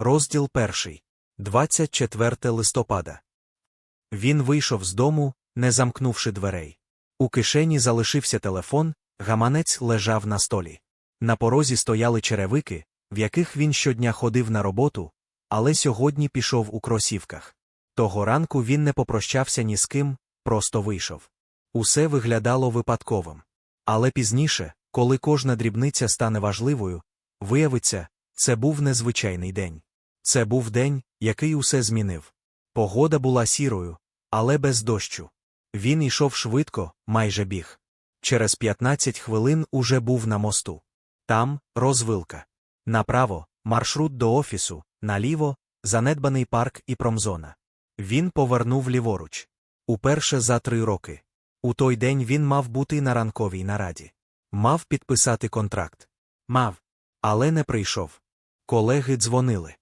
Розділ перший. 24 листопада. Він вийшов з дому, не замкнувши дверей. У кишені залишився телефон, гаманець лежав на столі. На порозі стояли черевики, в яких він щодня ходив на роботу, але сьогодні пішов у кросівках. Того ранку він не попрощався ні з ким, просто вийшов. Усе виглядало випадковим. Але пізніше, коли кожна дрібниця стане важливою, виявиться, це був незвичайний день. Це був день, який усе змінив. Погода була сірою, але без дощу. Він йшов швидко, майже біг. Через 15 хвилин уже був на мосту. Там розвилка. Направо маршрут до офісу, наліво занедбаний парк і промзона. Він повернув ліворуч. Уперше за три роки. У той день він мав бути на ранковій нараді. Мав підписати контракт. Мав. Але не прийшов. Колеги дзвонили.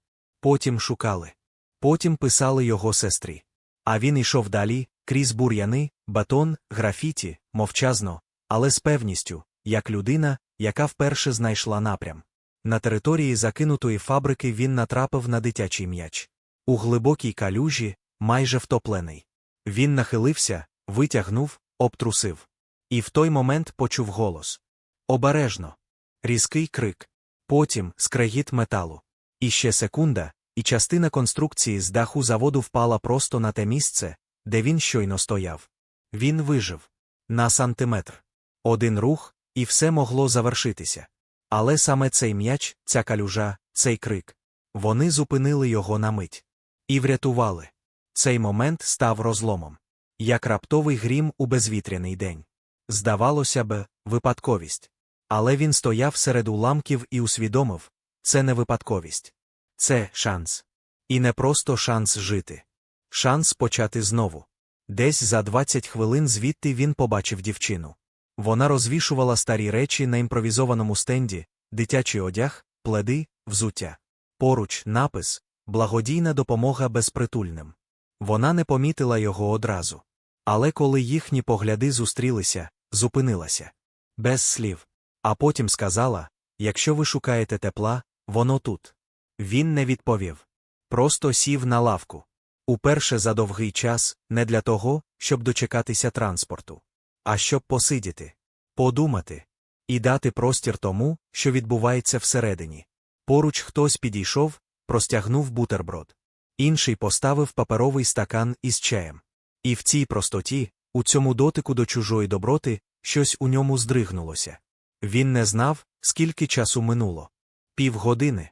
Потім шукали. Потім писали його сестрі. А він йшов далі, крізь бур'яни, батон, графіті, мовчазно, але з певністю, як людина, яка вперше знайшла напрям. На території закинутої фабрики він натрапив на дитячий м'яч. У глибокій калюжі, майже втоплений. Він нахилився, витягнув, обтрусив. І в той момент почув голос. Обережно. Різкий крик. Потім скрегіт металу. І ще секунда, і частина конструкції з даху заводу впала просто на те місце, де він щойно стояв. Він вижив. На сантиметр. Один рух, і все могло завершитися. Але саме цей м'яч, ця калюжа, цей крик. Вони зупинили його на мить. І врятували. Цей момент став розломом. Як раптовий грім у безвітряний день. Здавалося б, випадковість. Але він стояв серед уламків і усвідомив це не випадковість. Це шанс. І не просто шанс жити. Шанс почати знову. Десь за 20 хвилин звідти він побачив дівчину. Вона розвішувала старі речі на імпровізованому стенді, дитячий одяг, пледи, взуття. Поруч напис Благодійна допомога безпритульним. Вона не помітила його одразу. Але коли їхні погляди зустрілися, зупинилася. Без слів. А потім сказала якщо ви шукаєте тепла, воно тут. Він не відповів. Просто сів на лавку. Уперше за довгий час, не для того, щоб дочекатися транспорту, а щоб посидіти, подумати і дати простір тому, що відбувається всередині. Поруч хтось підійшов, простягнув бутерброд. Інший поставив паперовий стакан із чаєм. І в цій простоті, у цьому дотику до чужої доброти, щось у ньому здригнулося. Він не знав, скільки часу минуло. Півгодини.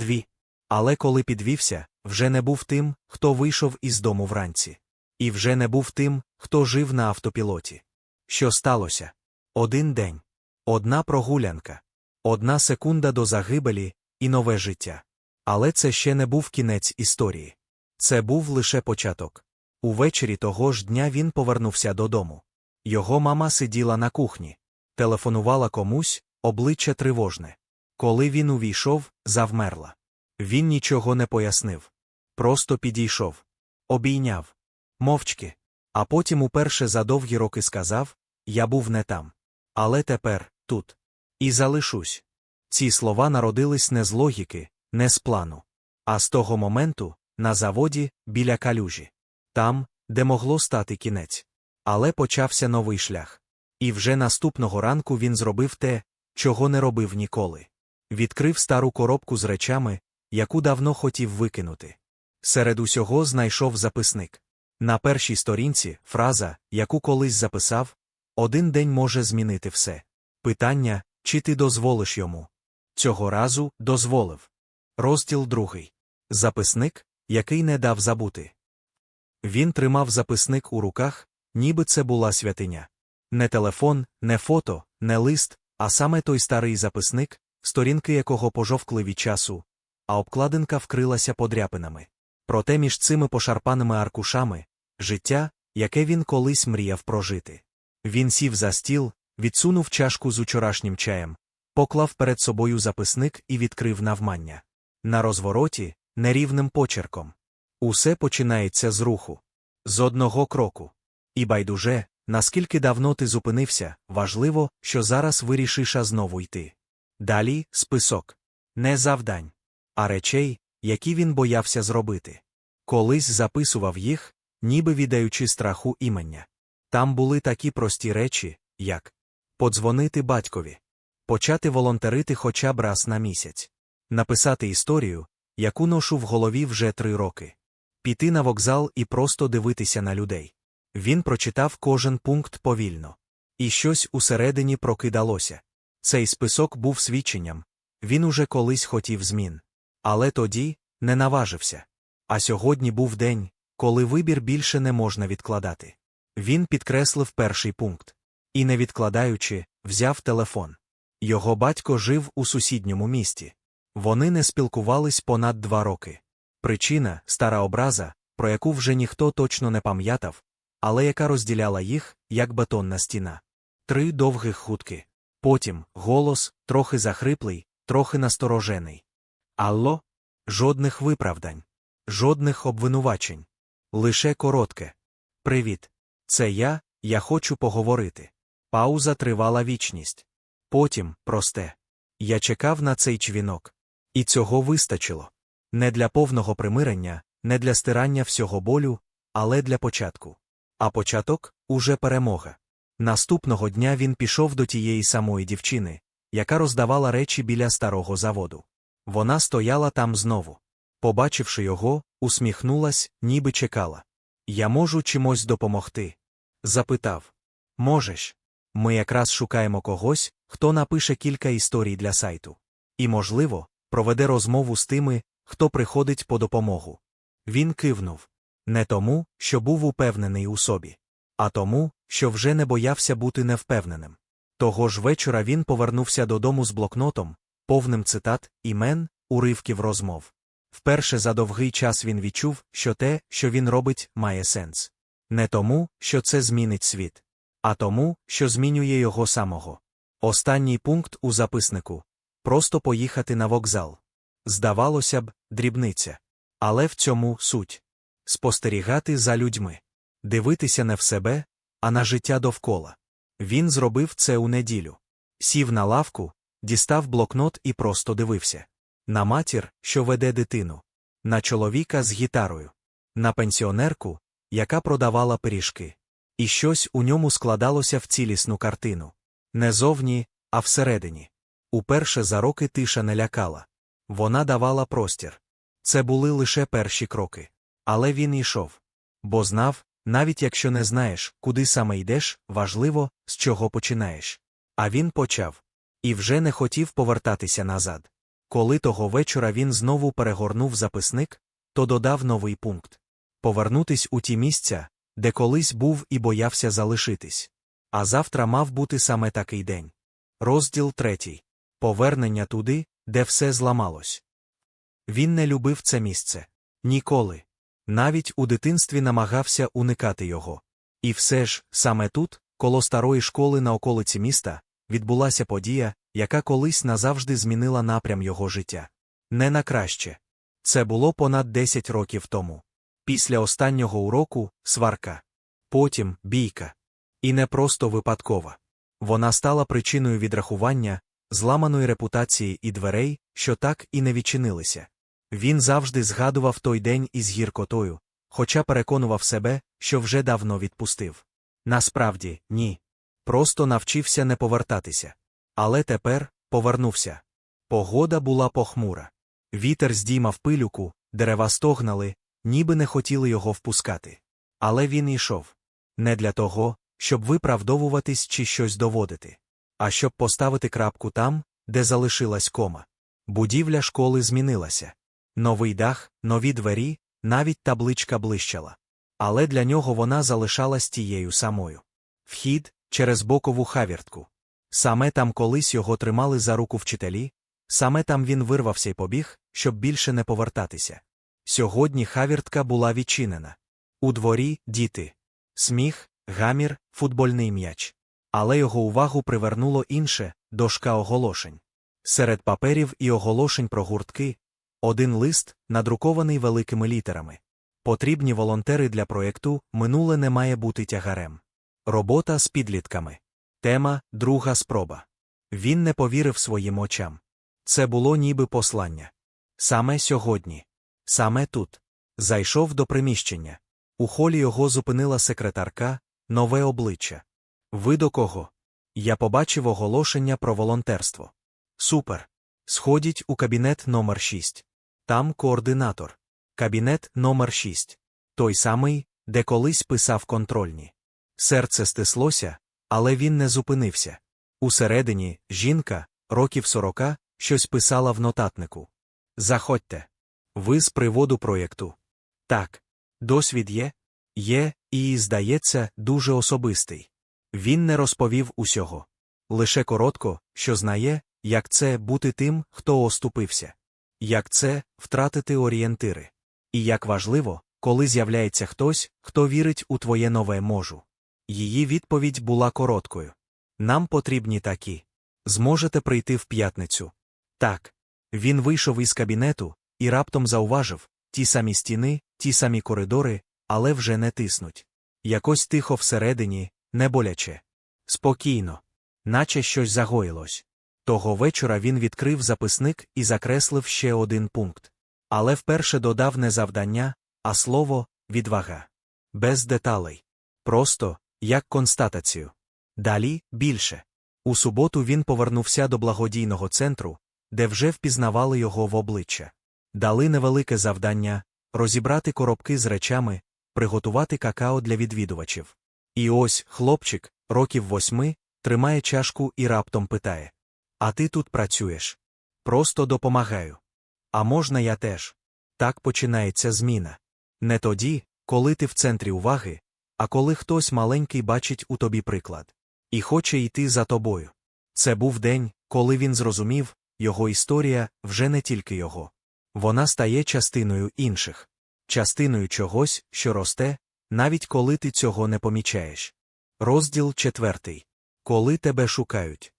Дві. Але коли підвівся, вже не був тим, хто вийшов із дому вранці. І вже не був тим, хто жив на автопілоті. Що сталося? Один день. Одна прогулянка. Одна секунда до загибелі і нове життя. Але це ще не був кінець історії. Це був лише початок. Увечері того ж дня він повернувся додому. Його мама сиділа на кухні, телефонувала комусь, обличчя тривожне. Коли він увійшов, завмерла. Він нічого не пояснив. Просто підійшов, обійняв, мовчки. А потім уперше за довгі роки сказав Я був не там. Але тепер тут. І залишусь. Ці слова народились не з логіки, не з плану, а з того моменту, на заводі, біля калюжі. Там, де могло стати кінець. Але почався новий шлях. І вже наступного ранку він зробив те, чого не робив ніколи. Відкрив стару коробку з речами, яку давно хотів викинути. Серед усього знайшов записник. На першій сторінці фраза, яку колись записав, один день може змінити все. Питання, чи ти дозволиш йому. Цього разу дозволив. Розділ другий. Записник, який не дав забути. Він тримав записник у руках, ніби це була святиня. Не телефон, не фото, не лист, а саме той старий записник, сторінки якого пожовкли від часу, а обкладинка вкрилася подряпинами. Проте між цими пошарпаними аркушами життя, яке він колись мріяв прожити. Він сів за стіл, відсунув чашку з учорашнім чаєм, поклав перед собою записник і відкрив навмання. На розвороті, нерівним почерком. Усе починається з руху, з одного кроку. І байдуже, наскільки давно ти зупинився, важливо, що зараз вирішиш знову йти. Далі список. Не завдань, а речей, які він боявся зробити. Колись записував їх, ніби віддаючи страху імення. Там були такі прості речі, як подзвонити батькові, почати волонтерити хоча б раз на місяць, написати історію, яку ношу в голові вже три роки, піти на вокзал і просто дивитися на людей. Він прочитав кожен пункт повільно. І щось усередині прокидалося. Цей список був свідченням він уже колись хотів змін. Але тоді не наважився. А сьогодні був день, коли вибір більше не можна відкладати. Він підкреслив перший пункт. І, не відкладаючи, взяв телефон. Його батько жив у сусідньому місті. Вони не спілкувались понад два роки. Причина стара образа, про яку вже ніхто точно не пам'ятав, але яка розділяла їх, як бетонна стіна. Три довгих хутки. Потім голос, трохи захриплий, трохи насторожений. Алло? Жодних виправдань, жодних обвинувачень. Лише коротке. Привіт. Це я, я хочу поговорити. Пауза тривала вічність. Потім, просте. Я чекав на цей чвінок. І цього вистачило. Не для повного примирення, не для стирання всього болю, але для початку. А початок уже перемога. Наступного дня він пішов до тієї самої дівчини, яка роздавала речі біля старого заводу. Вона стояла там знову. Побачивши його, усміхнулась, ніби чекала. Я можу чимось допомогти? Запитав. Можеш. Ми якраз шукаємо когось, хто напише кілька історій для сайту. І, можливо, проведе розмову з тими, хто приходить по допомогу. Він кивнув. Не тому, що був упевнений у собі, а тому, що вже не боявся бути невпевненим. Того ж вечора він повернувся додому з блокнотом, повним цитат, імен, уривків розмов. Вперше за довгий час він відчув, що те, що він робить, має сенс. Не тому, що це змінить світ, а тому, що змінює його самого. Останній пункт у записнику просто поїхати на вокзал. Здавалося б, дрібниця. Але в цьому суть спостерігати за людьми, дивитися не в себе, а на життя довкола. Він зробив це у неділю. Сів на лавку, дістав блокнот і просто дивився. На матір, що веде дитину, на чоловіка з гітарою, на пенсіонерку, яка продавала пиріжки. І щось у ньому складалося в цілісну картину. Не зовні, а всередині. Уперше за роки тиша не лякала. Вона давала простір. Це були лише перші кроки. Але він йшов. Бо знав, навіть якщо не знаєш, куди саме йдеш, важливо, з чого починаєш. А він почав. І вже не хотів повертатися назад. Коли того вечора він знову перегорнув записник, то додав новий пункт повернутись у ті місця, де колись був і боявся залишитись. А завтра мав бути саме такий день. Розділ третій. Повернення туди, де все зламалось. Він не любив це місце. Ніколи. Навіть у дитинстві намагався уникати його. І все ж, саме тут, коло старої школи на околиці міста, відбулася подія, яка колись назавжди змінила напрям його життя. Не на краще. Це було понад 10 років тому. Після останнього уроку сварка. Потім бійка. І не просто випадкова. Вона стала причиною відрахування, зламаної репутації і дверей, що так і не відчинилися. Він завжди згадував той день із гіркотою, хоча переконував себе, що вже давно відпустив. Насправді, ні. Просто навчився не повертатися. Але тепер повернувся. Погода була похмура. Вітер здіймав пилюку, дерева стогнали, ніби не хотіли його впускати. Але він йшов. Не для того, щоб виправдовуватись чи щось доводити, а щоб поставити крапку там, де залишилась кома. Будівля школи змінилася. Новий дах, нові двері, навіть табличка блищала. Але для нього вона залишалась тією самою. Вхід через бокову хавіртку. Саме там колись його тримали за руку вчителі, саме там він вирвався й побіг, щоб більше не повертатися. Сьогодні хавіртка була відчинена. У дворі діти. Сміх, гамір, футбольний м'яч. Але його увагу привернуло інше дошка оголошень. Серед паперів і оголошень про гуртки, один лист, надрукований великими літерами. Потрібні волонтери для проєкту минуле не має бути тягарем. Робота з підлітками. Тема друга спроба. Він не повірив своїм очам. Це було ніби послання. Саме сьогодні. Саме тут. Зайшов до приміщення. У холі його зупинила секретарка, нове обличчя. Ви до кого? Я побачив оголошення про волонтерство. Супер. Сходіть у кабінет номер 6. Там координатор. Кабінет номер 6. Той самий, де колись писав контрольні. Серце стислося, але він не зупинився. Усередині жінка, років сорока, щось писала в нотатнику. Заходьте. Ви з приводу проєкту. Так. Досвід є? Є, і, здається, дуже особистий. Він не розповів усього. Лише коротко, що знає, як це бути тим, хто оступився, як це втратити орієнтири. І як важливо, коли з'являється хтось, хто вірить у твоє нове можу. Її відповідь була короткою. Нам потрібні такі. Зможете прийти в п'ятницю. Так. Він вийшов із кабінету і раптом зауважив ті самі стіни, ті самі коридори, але вже не тиснуть. Якось тихо всередині, не боляче. Спокійно, наче щось загоїлось. Того вечора він відкрив записник і закреслив ще один пункт. Але вперше додав не завдання, а слово відвага. Без деталей. Просто, як констатацію. Далі більше. У суботу він повернувся до благодійного центру, де вже впізнавали його в обличчя. Дали невелике завдання розібрати коробки з речами, приготувати какао для відвідувачів. І ось хлопчик, років восьми, тримає чашку і раптом питає А ти тут працюєш? Просто допомагаю. А можна я теж? Так починається зміна. Не тоді, коли ти в центрі уваги, а коли хтось маленький бачить у тобі приклад і хоче йти за тобою. Це був день, коли він зрозумів, його історія вже не тільки його. Вона стає частиною інших, частиною чогось, що росте, навіть коли ти цього не помічаєш. Розділ четвертий. Коли тебе шукають.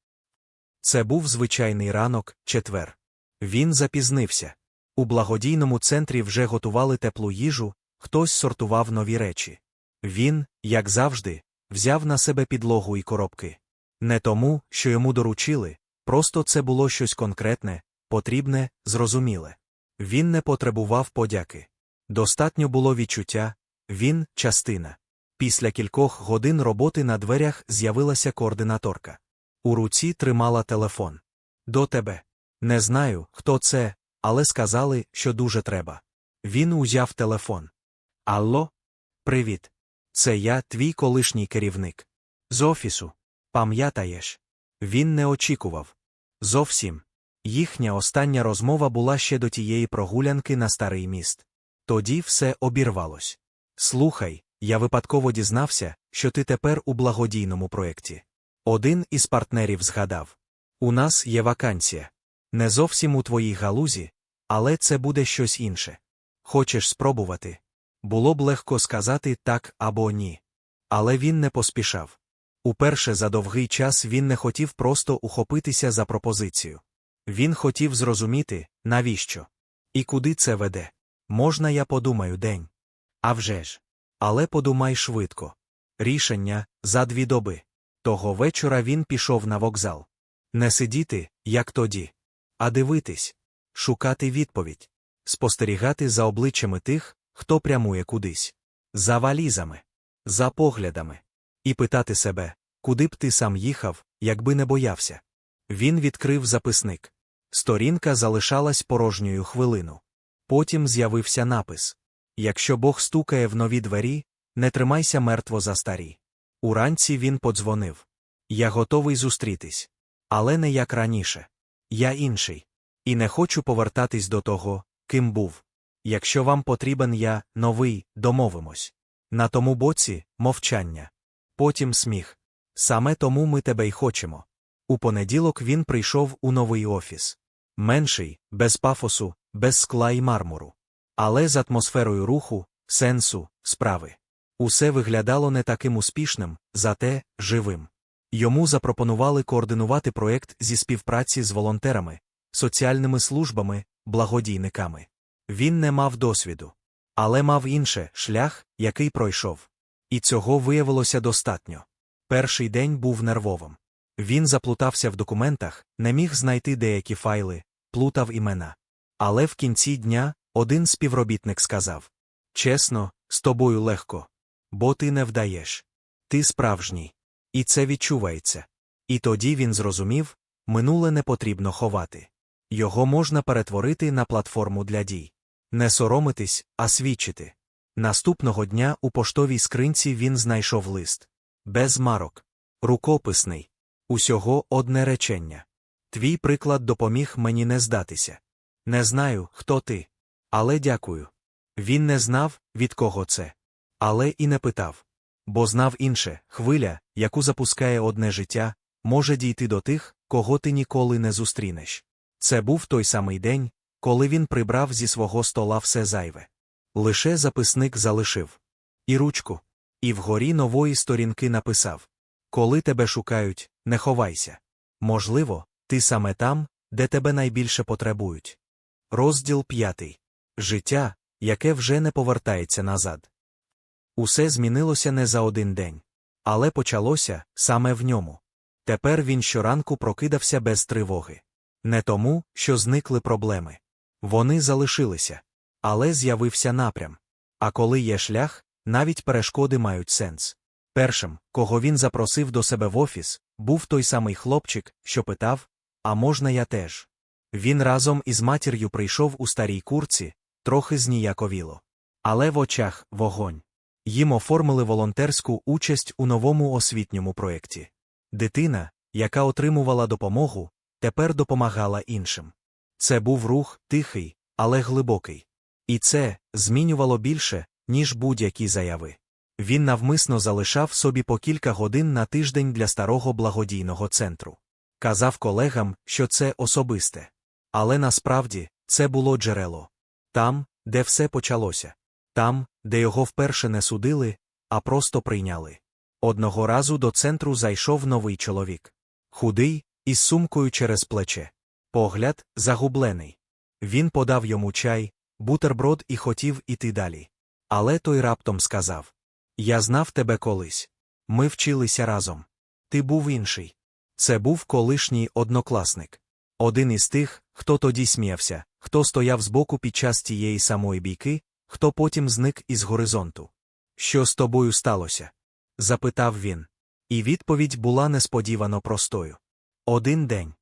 Це був звичайний ранок, четвер. Він запізнився. У благодійному центрі вже готували теплу їжу, хтось сортував нові речі. Він, як завжди, взяв на себе підлогу і коробки. Не тому, що йому доручили, просто це було щось конкретне, потрібне, зрозуміле. Він не потребував подяки. Достатньо було відчуття він частина. Після кількох годин роботи на дверях з'явилася координаторка. У руці тримала телефон. До тебе. Не знаю, хто це, але сказали, що дуже треба. Він узяв телефон. Алло? Привіт. Це я, твій колишній керівник. З офісу. Пам'ятаєш? Він не очікував. Зовсім. Їхня остання розмова була ще до тієї прогулянки на старий міст. Тоді все обірвалось. Слухай, я випадково дізнався, що ти тепер у благодійному проєкті. Один із партнерів згадав: У нас є вакансія. Не зовсім у твоїй галузі, але це буде щось інше. Хочеш спробувати? Було б легко сказати так або ні. Але він не поспішав. Уперше за довгий час він не хотів просто ухопитися за пропозицію. Він хотів зрозуміти, навіщо. І куди це веде. Можна, я подумаю день. А вже ж. Але подумай швидко. Рішення за дві доби. Того вечора він пішов на вокзал. Не сидіти, як тоді, а дивитись, шукати відповідь, спостерігати за обличчями тих, хто прямує кудись, за валізами, за поглядами, і питати себе, куди б ти сам їхав, якби не боявся. Він відкрив записник. Сторінка залишалась порожньою хвилину. Потім з'явився напис Якщо Бог стукає в нові двері, не тримайся мертво за старі. Уранці він подзвонив. Я готовий зустрітись. Але не як раніше. Я інший. І не хочу повертатись до того, ким був. Якщо вам потрібен я, новий, домовимось. На тому боці мовчання. Потім сміх. Саме тому ми тебе й хочемо. У понеділок він прийшов у новий офіс. Менший, без пафосу, без скла і мармуру. Але з атмосферою руху, сенсу, справи. Усе виглядало не таким успішним, зате живим. Йому запропонували координувати проєкт зі співпраці з волонтерами, соціальними службами, благодійниками. Він не мав досвіду, але мав інше шлях, який пройшов. І цього виявилося достатньо. Перший день був нервовим. Він заплутався в документах, не міг знайти деякі файли, плутав імена. Але в кінці дня, Один співробітник сказав Чесно, з тобою легко. Бо ти не вдаєш. Ти справжній. І це відчувається. І тоді він зрозумів минуле не потрібно ховати. Його можна перетворити на платформу для дій. Не соромитись, а свідчити. Наступного дня у поштовій скринці він знайшов лист. Без марок. Рукописний. Усього одне речення. Твій приклад допоміг мені не здатися. Не знаю, хто ти. Але дякую. Він не знав, від кого це. Але і не питав. Бо знав інше хвиля, яку запускає одне життя, може дійти до тих, кого ти ніколи не зустрінеш. Це був той самий день, коли він прибрав зі свого стола все зайве. Лише записник залишив. І ручку. І вгорі нової сторінки написав Коли тебе шукають, не ховайся. Можливо, ти саме там, де тебе найбільше потребують. Розділ п'ятий. Життя, яке вже не повертається назад. Усе змінилося не за один день. Але почалося саме в ньому. Тепер він щоранку прокидався без тривоги. Не тому, що зникли проблеми. Вони залишилися. Але з'явився напрям. А коли є шлях, навіть перешкоди мають сенс. Першим, кого він запросив до себе в офіс, був той самий хлопчик, що питав А можна я теж? Він разом із матір'ю прийшов у старій курці, трохи зніяковіло. Але в очах вогонь. Їм оформили волонтерську участь у новому освітньому проєкті. Дитина, яка отримувала допомогу, тепер допомагала іншим. Це був рух тихий, але глибокий. І це змінювало більше, ніж будь-які заяви. Він навмисно залишав собі по кілька годин на тиждень для старого благодійного центру. Казав колегам, що це особисте. Але насправді це було джерело. Там, де все почалося. Там, де його вперше не судили, а просто прийняли. Одного разу до центру зайшов новий чоловік. Худий, із сумкою через плече. Погляд загублений. Він подав йому чай, бутерброд і хотів іти далі. Але той раптом сказав Я знав тебе колись. Ми вчилися разом. Ти був інший. Це був колишній однокласник. Один із тих, хто тоді сміявся, хто стояв збоку під час тієї самої бійки, хто потім зник із горизонту. Що з тобою сталося? запитав він. І відповідь була несподівано простою. Один день.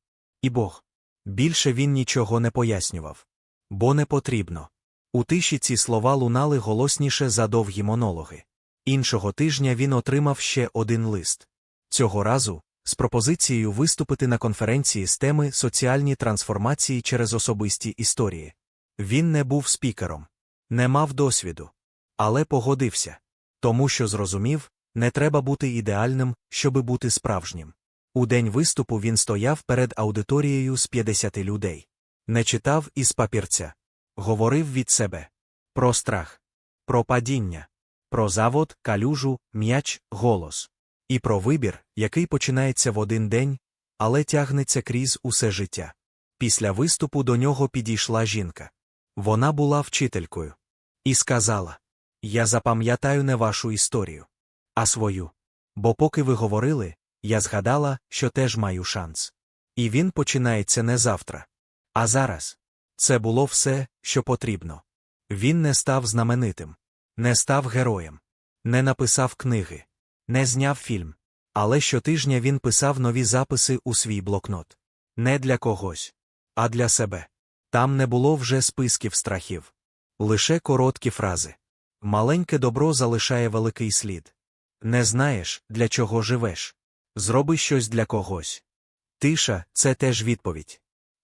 І Бог. Більше він нічого не пояснював. Бо не потрібно. У тиші ці слова лунали голосніше за довгі монологи. Іншого тижня він отримав ще один лист. Цього разу з пропозицією виступити на конференції з теми соціальні трансформації через особисті історії. Він не був спікером, не мав досвіду, але погодився. Тому що зрозумів, не треба бути ідеальним, щоби бути справжнім. У день виступу він стояв перед аудиторією з 50 людей. Не читав із папірця. Говорив від себе про страх, про падіння, про завод, калюжу, м'яч, голос. І про вибір, який починається в один день, але тягнеться крізь усе життя. Після виступу до нього підійшла жінка. Вона була вчителькою. І сказала Я запам'ятаю не вашу історію, а свою. Бо поки ви говорили, я згадала, що теж маю шанс. І він починається не завтра. А зараз. Це було все, що потрібно. Він не став знаменитим, не став героєм, не написав книги, не зняв фільм. Але щотижня він писав нові записи у свій блокнот. Не для когось, а для себе. Там не було вже списків страхів. Лише короткі фрази. Маленьке добро залишає великий слід. Не знаєш, для чого живеш. Зроби щось для когось. Тиша це теж відповідь.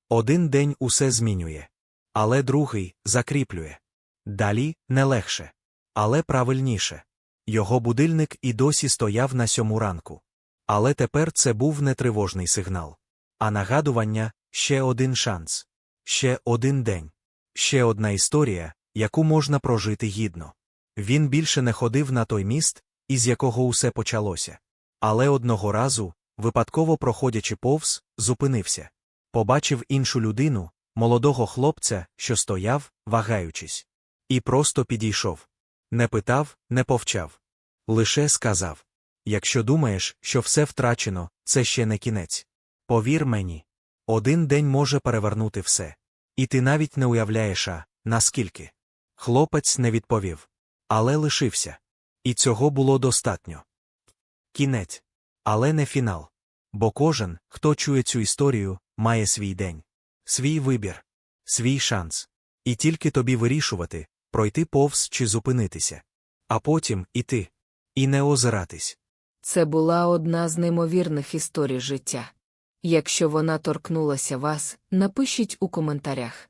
Один день усе змінює. Але другий закріплює. Далі не легше. Але правильніше. Його будильник і досі стояв на сьому ранку. Але тепер це був не тривожний сигнал. А нагадування ще один шанс, ще один день, ще одна історія, яку можна прожити гідно. Він більше не ходив на той міст, із якого усе почалося. Але одного разу, випадково проходячи повз, зупинився. Побачив іншу людину, молодого хлопця, що стояв, вагаючись. І просто підійшов. Не питав, не повчав. Лише сказав Якщо думаєш, що все втрачено, це ще не кінець. Повір мені. Один день може перевернути все. І ти навіть не уявляєш, а Наскільки? Хлопець не відповів. Але лишився. І цього було достатньо. Кінець. Але не фінал. Бо кожен, хто чує цю історію, має свій день, свій вибір, свій шанс. І тільки тобі вирішувати, пройти повз чи зупинитися. А потім іти. І не озиратись. Це була одна з неймовірних історій життя. Якщо вона торкнулася вас, напишіть у коментарях.